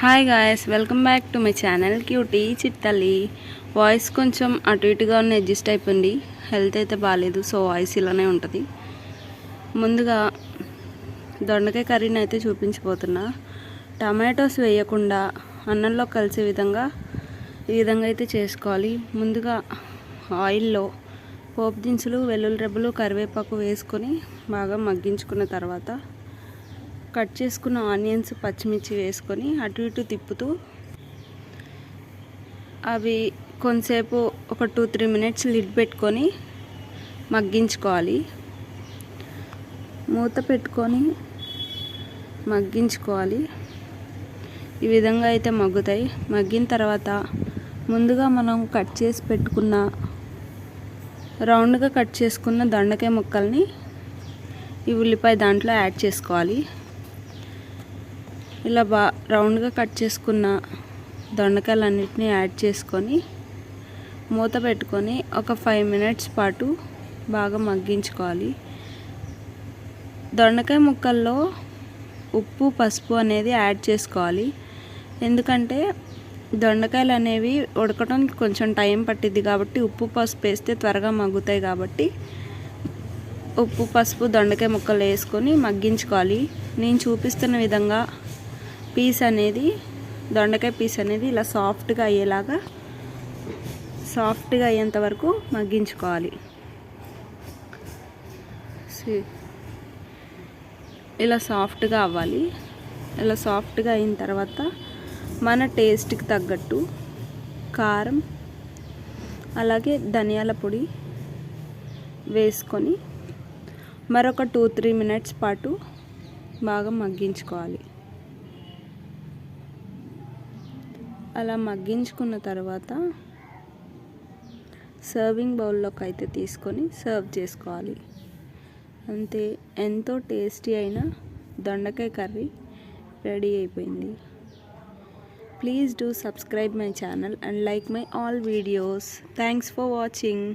Hi guys welcome back to my channel cutie Chittali voice కొంచెం అటు ఇటుగా ఉన్న అడ్జస్ట్ అయిపోయింది. హెల్త్ అయితే బాగాలేదు సో వాయిస్ ఇలానే ఉంటుంది. ముందుగా దొండకాయ కర్రీని అయితే చూపించిపోతున్నా టమాటోస్ వేయకుండా అన్నంలో కలిసే విధంగా ఈ విధంగా అయితే చేసుకోవాలి. ముందుగా ఆయిల్లో పోపు దినుసులు వెల్లుల్లి రెబ్బలు కరివేపాకు వేసుకొని బాగా మగ్గించుకున్న తర్వాత కట్ చేసుకున్న ఆనియన్స్ పచ్చిమిర్చి వేసుకొని అటు ఇటు తిప్పుతూ అవి కొంతసేపు ఒక టూ త్రీ మినిట్స్ లిడ్ పెట్టుకొని మగ్గించుకోవాలి. మూత పెట్టుకొని మగ్గించుకోవాలి. ఈ విధంగా అయితే మగ్గుతాయి. మగ్గిన తర్వాత ముందుగా మనం కట్ చేసి పెట్టుకున్న రౌండ్గా కట్ చేసుకున్న దొండకాయ ముక్కల్ని ఈ ఉల్లిపాయ దాంట్లో యాడ్ చేసుకోవాలి. ఇలా బా రౌండ్గా కట్ చేసుకున్న దొండకాయలన్నింటినీ యాడ్ చేసుకొని మూత పెట్టుకొని ఒక ఫైవ్ మినిట్స్ పాటు బాగా మగ్గించుకోవాలి. దొండకాయ ముక్కల్లో ఉప్పు పసుపు అనేది యాడ్ చేసుకోవాలి. ఎందుకంటే దొండకాయలు అనేవి ఉడకటం కొంచెం టైం పట్టిద్ది కాబట్టి ఉప్పు పసుపు వేస్తే త్వరగా మగ్గుతాయి కాబట్టి ఉప్పు పసుపు దొండకాయ ముక్కలు వేసుకొని మగ్గించుకోవాలి. నేను చూపిస్తున్న విధంగా పీస్ అనేది దొండకాయ పీస్ అనేది ఇలా సాఫ్ట్గా అయ్యేలాగా సాఫ్ట్గా అయ్యేంత వరకు మగ్గించుకోవాలి. ఇలా సాఫ్ట్గా అవ్వాలి. ఇలా సాఫ్ట్గా అయిన తర్వాత మన టేస్ట్కి తగ్గట్టు కారం అలాగే ధనియాల పొడి వేసుకొని మరొక టూ త్రీ మినిట్స్ పాటు బాగా మగ్గించుకోవాలి. అలా మగ్గించుకున్న తర్వాత సర్వింగ్ బౌల్లోకి అయితే తీసుకొని సర్వ్ చేసుకోవాలి. అంతే ఎంతో టేస్టీ అయిన దొండకాయ కర్రీ రెడీ అయిపోయింది. Please do subscribe my channel and like my all videos. Thanks for watching.